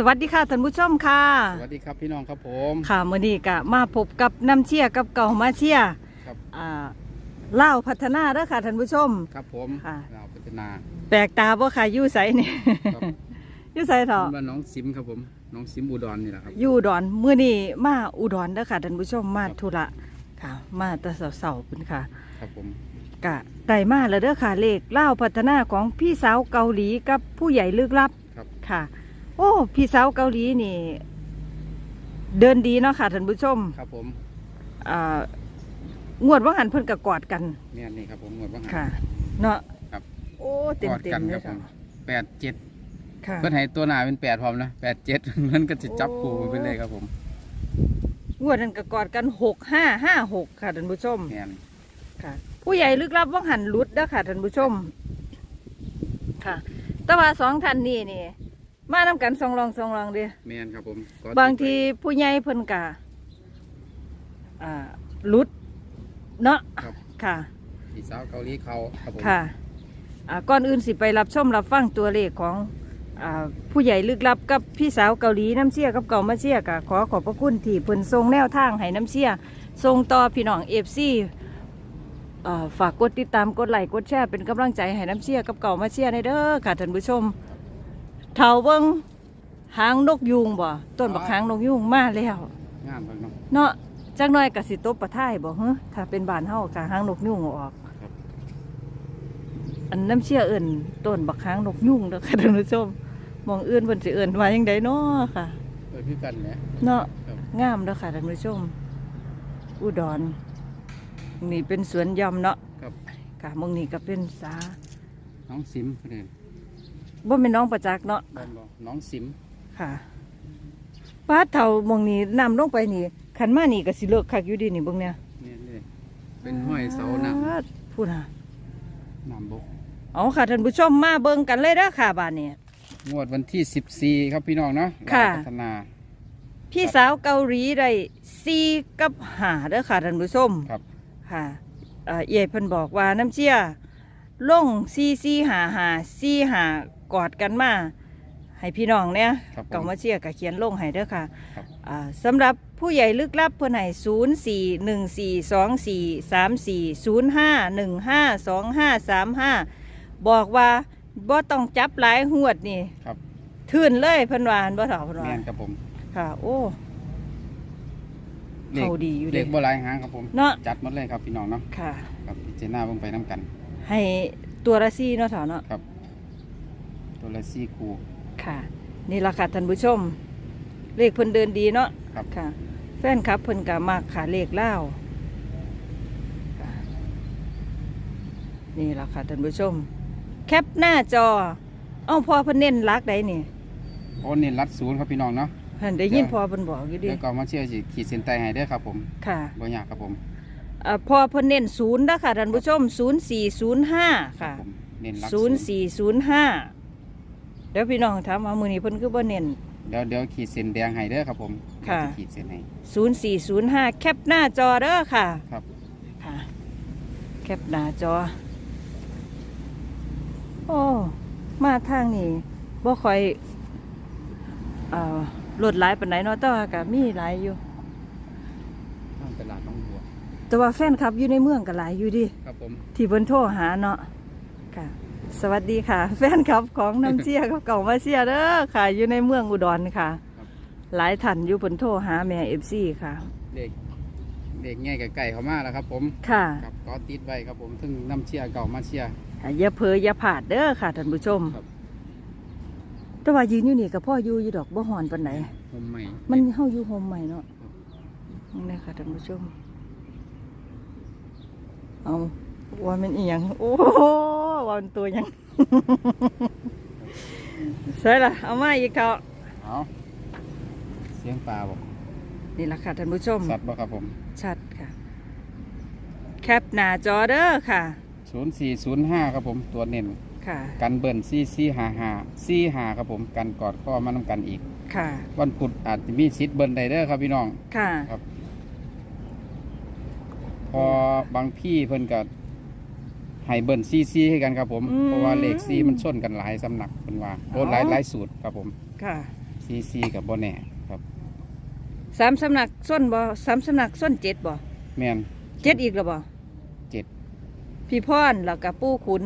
สวัสดีค่ะท่านผู้ชมค่ะ สวัสดีครับพี่น้องครับผมค่ะมื้อนี้ก็มาพบกับน้ำเชี่ยกับเก่ามาเชี่ยครับอ่าเล่าวพัฒนาเด้อค่ะท่านผู้ชม ครับผมค่ะ เราพัฒนาแปลกตาบ่ค่ะอยู่ไสนี่ ครับอยู่ไสเถาะบ้านน้องซิมครับผมน้องซิมอุดรนี่แหละครับ อยู่อุดอนมื้อนี้มาอุดรเด้อค่ะท่านผู้ชมมาครับธุระค่ะ มาแต่เสาๆพุ่นค่ะครับผมกะได้มาแล้วเด้อค่ะเลขเล่าวพัฒนาของพี่สาวเกาหลีกับผู้ใหญ่ลึกลับครับ ค่ะ โอ้พี่สาวเกาหลีนี่ เดินดีเนาะค่ะท่านผู้ชมครับผมอ่างวดว่าหันเพิ่นกะกอดกันเนี่ยนี่ครับผมหมดว่าค่ะ เนาะครับ โอ้เต็มกอดเต็กัมนเลครัยบผค่ะมแปดเจ็ดค่ะ เพื่อนให้ตัวหนาเป็นแปดพร้อมนะแปดเจ็ด มันก็จะจับคู่ไปเลยครับผมงวดนั้นกะกอดกันหกห้าห้าหกค่ะท่านผู้ชมแม่นค่ะผู้ใหญ่ลึกลับว่าหันหลุดเด้อค่ะท่านผู้ชม ค่ะ แต่ว่าสองท่านนี่นี่ มานํกันสองรองสองรองเดียแม่นครับผมกอดบางทีผู้ใหญ่เพิ่นกะอ่าหลุดเนาะครับค่ะ พี่สาวเกาหลีเขาครับผมค่ะอ่าก่อนอื่นสิไปรับชมรับฟังตัวเลขของอาผู้ใหญ่ลึกลับกับพี่สาวเกาหลีน้ำเชี่ยกับเก่ามาเชี่ยกะขอขอบพระคุณที่เพิ่นทรงแนวทางให้น้ำเชี่ยทรงต่อพี่น้องเอฟซีฝากกดติดตามกดไลค์กดแชร์เป็นกำลังใจให้น้ำเชี่ยกับเก่ามาเชี่ยในเด้อค่ะท่านผู้ชม เถาเบิงหางนกยูงบ่ต้นบักหางนกยูงมาแล้วงามครับเนาะเนาะจักหน่อยกะสิตบประท่ายบ่เฮ้ถ้าเป็นบ้านเฮากะหางนกยูงเอาออกครับอันน้ำเชี่ยเอิ่นต้นบักหางนกยุงเด้อค่ะท่านผู้ชมมองอื่นเพิ่นสิเอิ่นว่าจังไดเนาะค่ะเปิดพี่กันเนี่ยเนาะครับงามเด้อค่ะท่านผู้ชม อุดร นี่เป็นสวนยอมเนาะครับค่ะมองนี่ก็เป็นสาน้องซิมเพื่อน บ่แม่นน้องประจักษ์เนาะบ้านบอกน้องซิมค่ะป้าเฒ่ามองนี่น้ำลงไปนี่คันมานี่ก็สิเลิกคักอยู่ดีนี่เบิ่งเนี่ยเนี่ยนี่เป็นห้อยเสาน้ปาดพูดน่ะำน้ำบกเอาค่ะท่านผู้ชมมาเบิ่งกันเลยเด้อค่ะบ้านนี้งวดวันที่14ครับพี่น้องเนาะค่ะลาวพัฒนาพี่สาวเกาหลีได้ซีกับหาเด้อค่ะท่านผู้ชมครับค่ะเอ่อเอ๋เพิ่นบอกว่าน้ำเชี่ย ลงซีซีหาหาซีหากอดกันมา ให้พี่น้องเนี่ยครับผม เก่ามาเชี่ยกับเขียนลงให้เด้อค่ะครับ อ่าสำหรับผู้ใหญ่ลึกลับเพิ่นให้ศูนย์สี่หนึ่งสี่สองสี่สามสี่ศูนย์ห้าหนึ่งห้าสองห้าสามห้าบอกว่าบ่ต้องจับหลายหวดนี่ครับทื่นเลยเพิ่นว่าหั่นบ่เถาเพิ่นแมว่านครับผมค่ะ โอ้เลขเขาดีอยู่เลเด้ขโบราณหางครับผม เนาะจัดหมดเลยครับพี่น้องเนาะค่ะ ครับพิจารณาเบิ่งไปน้ำกัน ให้ตัวละซี่เนาะเถาเนาะครับ ตัวละซี่คูค่ะ นี่ละค่ะท่านผู้ชม เลขเพิ่นเดินดีเนาะครับค่ะ แฟนครับเพิ่นกะมากขาเลขเล่าวค่ะนี่ละค่ะท่านผู้ชม แคปหน้าจอ เอ้าพอเพิ่นเน้นรักใดนี่โอ้เน้นรัดศูนย์ครับพี่น้องเนาะเพิ่นได้ยินพอเพิ่นบอกอยู่ดิแล้วก็มาเชื่อสิขีดเส้นใต้ให้เด้อครับผมค่ะบ่ยากครับผม อ่าพอเพิ่นเน้นศูนย์นะค่ะท่านผู้ชมศูนย์สี่ศูนย์ห้าค่ะผมเน้นรัดศูนย์สี่ศูนย์ห้าเดี๋ยวพี่น้องถามว่ามือนี้เพิ่นคือบ่เน้น เดี๋ยวเดี๋ยวขีดเส้นแดงให้เด้อครับผมค่ะ เดี๋ยวจขีดเส้นให้ ศูนย์สี่ศูนย์ห้าแคปหน้าจอเด้อค่ะครับ ค่ะ แคปหน้าจอ โอ้ มาทางนี้บ่ค่อยเอ่อรถหลายปานไหนเนาะแต่ว่าก็มีหลายอยู่ ทางตลาดน้องบัว แต่ว่าแฟนคลับอยู่ในเมืองก็หลายอยู่ดิครับผม ที่เพิ่นโทรหาเนาะค่ะ สวัสดีค่ะ แฟนคลับของน้ำเชียกับเก่ามาเชียเด้อค่ะ อยู่ในเมืองอุดรค่ะหลายท่านอยู่เพิ่นโทรหาแม่เอฟซีค่ะ เด็ก เด็กง่ายกับไก่เขามาแล้วครับ ผมค่ะครับก็ติดไว้ครับผมถึงน้ำเชียร์เก่ามาเชียร์อย่าเผลออย่าผาดเด้อค่ะท่านผู้ชม ครับ แต่ว่ายืนอยู่นี่กับพ่ออยู่อยู่ดอกบ่หอนปานไหน ผมใหม่ มันเฮาอยู่โฮมใหม่เนาะนี่ค่ะท่านผู้ชม เอาว่ามันอีหยังโอ้โหว่ามันตัวหยังใช่ละเอามาอีกเขาเอาเสียงปลาบอกนี่ละค่ะท่านผู้ชมสัตว์บ่ครับผม ชัดค่ะ แคปหน้าจอเด้อค่ะศูนย์สี่ศูนย์ห้าครับผม ตัวเน้นค่ะ กันเบิ่นซี่ซี่หาหาซี่หาครับผม กันกอดข้อมานำกันอีก ค่ะ วันพุธอาจจะมีชิดเบิ่นใดเด้อครับพี่น้อง ค่ะ ครับ พอบางพี่เพิ่นก็ให้เบิ่นซี่ซี่ให้กันครับผม อืม เพราะว่าเลขซี่มันชนกันหลายสำนักเพิ่นว่าโอ้หลายอ๋อหลายสูตรครับผมค่ะซีซีกับบ่แน่ครับสามสำนักส้นบ่สามสำนักส้นเจ็ดบ่แม่น เจ็ดอีกแล้วบ่เจ็ด พี่พรแล้วก็ปู่ขุน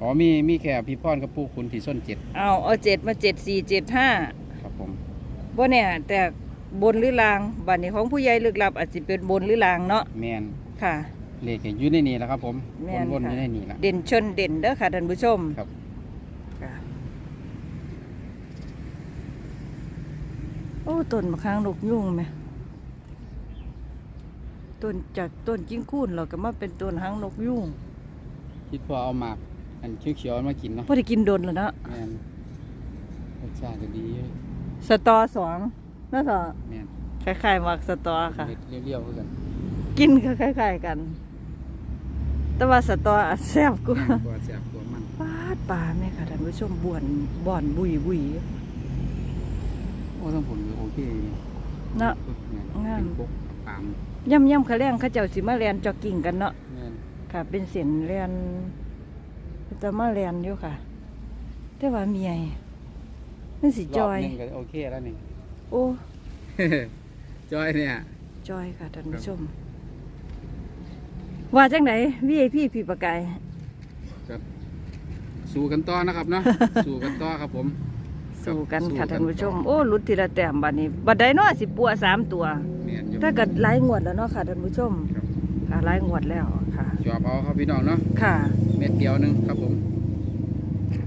อ๋อมีมีแค่พี่พรกับปู่คุณที่ส้นเจ็ดเอาเอาเจ็ดมาเจ็ดสี่เจ็ดห้าครับผมบ่เนี่ยแต่ บนหรือลางบัดนี้ของผู้ใหญ่ลึกลับอาจจะเป็นบนหรือลางเนาะแม่นค่ะ เลขก็อยู่ในนี่แหละครับ ผมแม่นวนๆอค่ะยู่ในนี่แหละเด่นชนเด่นเด้อค่ะท่านผู้ชมครับค่ะโอ้ต้นมะขามนกยุ่งไหมต้นจากต้นจิ้งคูนเราก็มาเป็นต้นหางนกยุ่งคิดพอเอาหมากอันเขียวๆมากินเนาะพอได้กินโดนแล้วเนาะแม่นรสชาติก็ดีสตอสอง น่าจะแม่นคล้ายๆหมักสตอค่ะ เม็ดเรียวๆคือกันกินก็คล้ายๆกัน แต่ว่าสตออาจแซ่บกว่าแม่นกว่าแซ่บกว่ามันปาดปลาแม่ค่ะท่านผู้ชมบ่วนบ่อนบุยบุย โอ้ทั้งผมโอเคเนาะแม่นงาม เป็นกกตามย่ำย่ำเขาแรงเขาเจ้าสิมาเรียนจ็อกกิ้งกันเนาะแม่นค่ะ เป็นเสียนเรียนจะมาเรียนอยู่ค่ะ แต่ว่าเมียมันสิจอยรบหนึงก็โอเคแล้วนี่ โอ้ จอยเนี่ย จอยค่ะท่านผู้ชม ว่าจังไหน VIP พี่ประกายก็สู้กันต่อนะครับเนาะ สู้กันต่อครับผม สู้กันสู้ค่ะท่านผู้ชมต่อโอ้หลุดทีละแต้มบัดนี้ บัดใดเนาะสิปัวสามตัวแม่นอยู่ถ้าเกิดหลายงวดแล้วเนาะค่ะท่านผู้ชมครับค่ะหลายงวดแล้วค่ะจอบเอาครับพี่น้องเนาะ ค่ะ เม็ดเดียวหนึงครับผม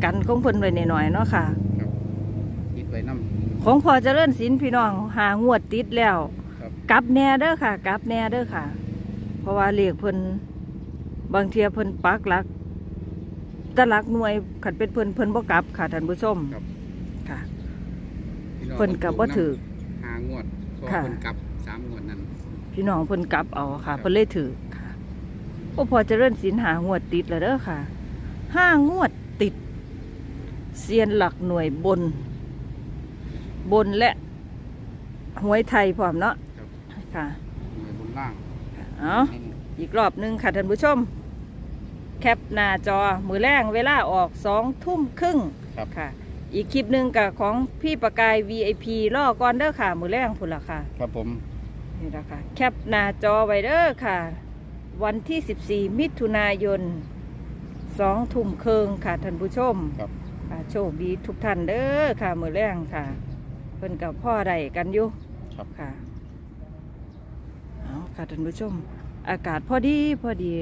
กันของเพิ่นไว้หน่อยๆเนาะค่ะครับคิดไว้น้ ของพอเจริญศิลป์พี่น้องหางวดติดแล้วำครับกลับแน่เด้อค่ะ กลับแน่เด้อค่ะ เพราะว่าเลขเพิ่นบางเทียเพิ่นปักหลักแตะลักหน่วยขันเป็นเพิ่นเพิ่นบ่กลับค่ะท่านผู้ชมครับ ค่ะ พี่องเพิ่นกับบ่ถือ หางวดเพราะค่ะ เพิ่นกลับสามงวดนั้น พี่น้องเพิ่นกลับเอาครัค่ะบ เพิ่นเลยถือค่ะโอ้พอเจริญศิลป์หางวดติดแล้วเด้อค่ะห้างวดติดเซียนหลักหน่วยบน บนและหวยไทยพร้อมเนาะครับ ค่ะ หน่วยบนล่างเอานี่อีกรอบหนึ่งค่ะท่านผู้ชม แคปหน้าจอมือแรงเวลาออกสองทุ่มครึ่งครับ ค่ะ อีกคลิปหนึ่งกับของพี่ประกาย VIP ล่อก่อนเด้อค่ะ มือแรงพุ่นละค่ะ ครับผม นี่ละค่ะแคปหน้าจอไว้เด้อค่ะ วันที่ 14 มิถุนายนสองทุ่มครึ่งค่ะท่านผู้ชมครับค่ะโชคดีทุกท่านเด้อค่ะ มือแรงค่ะ เพิ่นกับพ่อใดกันอยู่ครับ ค่ะเอาค่ะท่านผู้ชม อากาศพอดีพอดี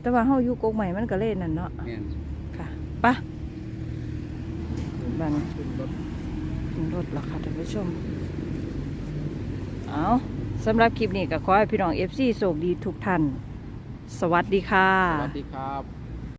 แต่ว่าเฮาอยู่กกใหม่มันก็เล่นนั่นเนาะแม่นค่ะไปะบันขึ้นรถขึ้นรถแล้วค่ะท่านผู้ชม เอาสำหรับคลิปนี้ก็ขอให้พี่น้อง FC โชคดีทุกท่าน สวัสดีค่ะ สวัสดีครับ